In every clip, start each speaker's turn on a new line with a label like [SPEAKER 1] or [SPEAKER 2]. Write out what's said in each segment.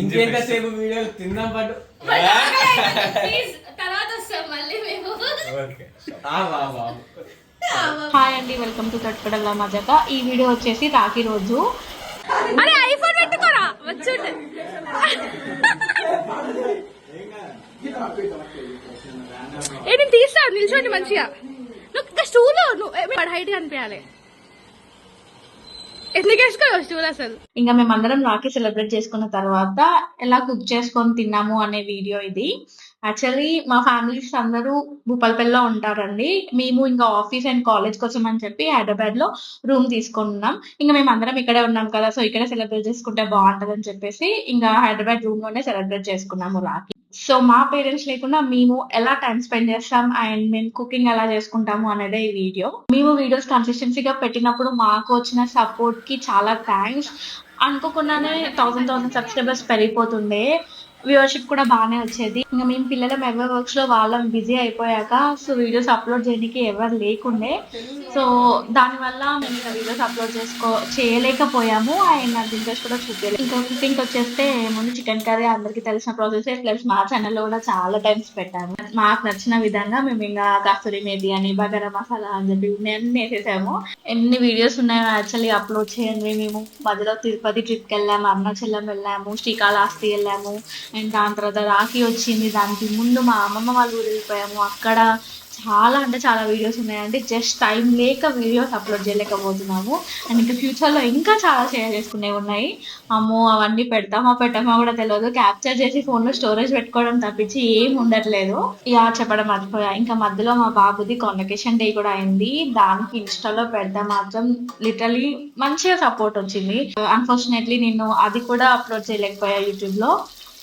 [SPEAKER 1] ఇంకెంతసేపు వీడియోలు తిందాం పట్టు
[SPEAKER 2] ప్లీజ్ తర్వాత వస్తాం మళ్ళీ మేము.
[SPEAKER 1] ఓకే. ఆ బాబా
[SPEAKER 3] హాయ్ అండి వెల్కమ్ టు తట్టుకడల మజాక. ఈ వీడియో వచ్చేసి రాఖీ రోజు.
[SPEAKER 2] అరే ఐఫోన్ పెట్టుకోరా? వచ్చుండే ఏ నేను తీస్తా నిల్చోండి మంచిగా. నువ్వు స్టూల్ నువ్వు హైట్ కనిపించాలి. ఎందుకు వేసుకో స్టూల్ అసలు?
[SPEAKER 3] ఇంకా మేమందరం రాఖీ సెలబ్రేట్ చేసుకున్న తర్వాత ఎలా కుక్ చేసుకొని తిన్నాము అనే వీడియో ఇది. యాక్చువల్లీ మా ఫ్యామిలీస్ అందరూ భూపాలపల్లిలో ఉంటారండి. మేము ఇంకా ఆఫీస్ అండ్ కాలేజ్ కోసం అని చెప్పి హైదరాబాద్లో రూమ్ తీసుకున్నాం ఇంకా మేము అందరం ఇక్కడే ఉన్నాం కదా సో ఇక్కడే సెలబ్రేట్ చేసుకుంటే బాగుంటది అని చెప్పేసి ఇంకా హైదరాబాద్ రూమ్లోనే సెలబ్రేట్ చేసుకున్నాము రాఖీ. సో మా పేరెంట్స్ లేకుండా మేము ఎలా టైం స్పెండ్ చేస్తాం అండ్ మేము కుకింగ్ ఎలా చేసుకుంటాము అనేది ఈ వీడియో మేము వీడియోస్ కన్సిస్టెన్సీగా పెట్టినప్పుడు మాకు వచ్చిన సపోర్ట్కి చాలా థ్యాంక్స్ అనుకోకుండానే థౌసండ్ థౌసండ్ సబ్స్క్రైబర్స్ పెరిగిపోతుండే. వ్యూవర్షిప్ కూడా బాగానే వచ్చేది. ఇంకా మేము పిల్లల మెగా వర్క్స్లో వాళ్ళం బిజీ అయిపోయాక సో వీడియోస్ అప్లోడ్ చేయడానికి ఎవరు లేకుండే. సో దానివల్ల మేము ఇంకా వీడియోస్ అప్లోడ్ చేసుకో చేయలేకపోయాము. అండ్ నాకు ఇంట్రెస్ట్ కూడా చూపించలేదు ఇంకా కుకింగ్ వచ్చేస్తే ముందు చికెన్ కర్రీ అందరికీ తెలిసిన ప్రాసెస్ ప్లస్ మా ఛానల్లో కూడా చాలా టైమ్స్ పెట్టాము. మాకు నచ్చిన విధంగా మేము ఇంకా కస్తూరి మేది అని బగారా మసాలా అని చెప్పి అన్ని వేసేసాము. ఎన్ని వీడియోస్ ఉన్నాయో యాక్చువల్లీ అప్లోడ్ చేయండి. మేము మధ్యలో తిరుపతి ట్రిప్కి వెళ్ళాము అరుణాచలం వెళ్ళాము శ్రీకాళహస్తి వెళ్ళాము. అండ్ దాని తర్వాత రాఖీ వచ్చింది. దానికి ముందు మా అమ్మమ్మ వాళ్ళు ఊరు వెళ్ళిపోయాము. అక్కడ చాలా అంటే చాలా వీడియోస్ ఉన్నాయండి. జస్ట్ టైం లేక వీడియోస్ అప్లోడ్ చేయలేకపోతున్నాము. అండ్ ఇంకా ఫ్యూచర్లో ఇంకా చాలా షేర్ చేసుకునేవి ఉన్నాయి. అమ్మో అవన్నీ పెడతామో పెట్టామో కూడా తెలియదు క్యాప్చర్ చేసి ఫోన్లో స్టోరేజ్ పెట్టుకోవడం తప్పించి ఏం ఉండట్లేదు. ఇక చెప్పడం మర్చిపోయా. ఇంకా మధ్యలో మా బాబుది కాన్వకేషన్ డే కూడా అయింది. దానికి ఇన్స్టాలో పెడితే మాత్రం లిటరలీ మంచిగా సపోర్ట్ వచ్చింది. అన్ఫార్చునేట్లీ నేను అది కూడా అప్లోడ్ చేయలేకపోయా యూట్యూబ్లో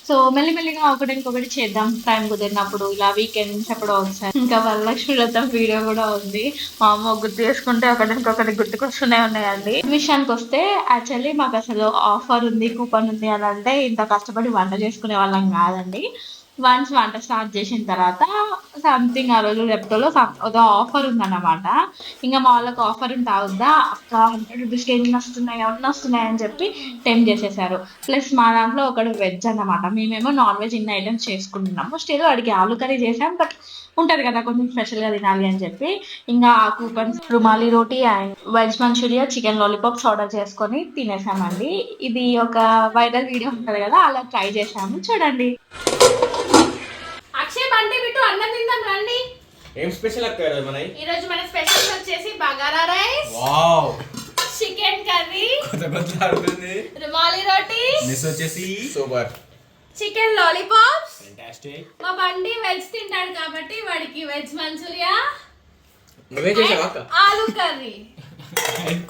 [SPEAKER 3] సో మెల్లిమెల్లిగా ఒకటి ఇంకొకటి చేద్దాం. టైం కుదిరినప్పుడు ఇలా వీకెండ్స్ ఎప్పుడో ఒకసారి ఇంకా వరలక్ష్మి వ్రతం వీడియో కూడా ఉంది. మా అమ్మ గుర్తు చేసుకుంటే ఒకటి ఇంకొకటి గుర్తుకొస్తూనే ఉన్నాయండి. విషయానికి వస్తే యాక్చువల్లీ మాకు అసలు ఆఫర్ ఉంది కూపన్ ఉంది అని అంటే ఇంత కష్టపడి వంట చేసుకునే వాళ్ళం కాదండి. వన్స్ వంట స్టార్ట్ చేసిన తర్వాత సంథింగ్ ఆ రోజు రెప్టోలో ఏదో ఆఫర్ ఉందన్నమాట. ఇంకా మా వాళ్ళకి ఆఫర్ ఉంటే అవుద్దా అక్క హండ్రెడ్ రూపీస్కి ఎన్ని వస్తున్నాయి? ఎవరిని వస్తున్నాయి అని చెప్పి టెన్ చేసేసారు. ప్లస్ మా దాంట్లో ఒకడు వెజ్ అన్నమాట. మేమేమో నాన్ వెజ్ ఇన్ని ఐటమ్స్ చేసుకుంటున్నాము. స్టిల్ వాడికి ఆలు కర్రీ చేసాం బట్ ఉంటుంది కదా కొంచెం స్పెషల్గా తినాలి అని చెప్పి. ఇంకా ఆ coupons rumali roti and veg Manchuria chicken lollipops order చేసుకొని తినేసామండి. ఇది ఒక వైరల్ వీడియో ఉంటుంది కదా అలా ట్రై చేసాము చూడండి.
[SPEAKER 2] అన్నం తిందాం రండి.
[SPEAKER 1] ఏం స్పెషల్ అక్క ఈరోజు మనవి?
[SPEAKER 2] ఈ రోజు మన స్పెషల్ వచ్చేసి bagara rice
[SPEAKER 1] wow.
[SPEAKER 2] Chicken curry
[SPEAKER 1] కొత్త కొత్త ఆడుతుంది.
[SPEAKER 2] రుమాలి రోటీ
[SPEAKER 1] మిస్ వచ్చేసి సూపర్.
[SPEAKER 2] Chicken lollipops. మా బండి వెజ్ తింటాడు కాబట్టి వాడికి వెజ్ మంచూరియా.
[SPEAKER 1] నువ్వే చేసావా అక్క?
[SPEAKER 2] ఆలు కర్రీ.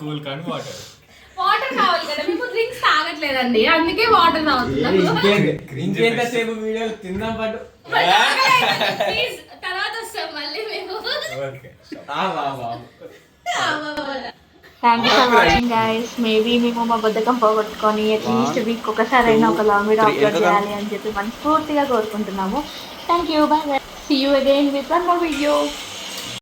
[SPEAKER 1] కూల్ కానీ వాటర్
[SPEAKER 2] వాటర్ కావాలి కదా మేము డ్రింక్స్ తాగట్లేదండి అందుకే వాటర్ తాగుతున్నాం.
[SPEAKER 1] ఇంకెంతసేపు వీడియోలు తిందాం పట్టు
[SPEAKER 2] ప్లీజ్ తర్వాత వస్తాం మళ్ళీ మేము.
[SPEAKER 1] ఓకే. ఆ బాబా
[SPEAKER 3] thank you for watching guys maybe మేము మా బద్ధకం పోగొట్టుకొని అట్లీస్ట్ వీక్ ఒకసారి అయినా ఒక లాంగ్ వీడియో అప్లోడ్ చేయాలి అని చెప్పి మనస్ఫూర్తిగా కోరుకుంటున్నాము. Thank you bye bye see you again with one more video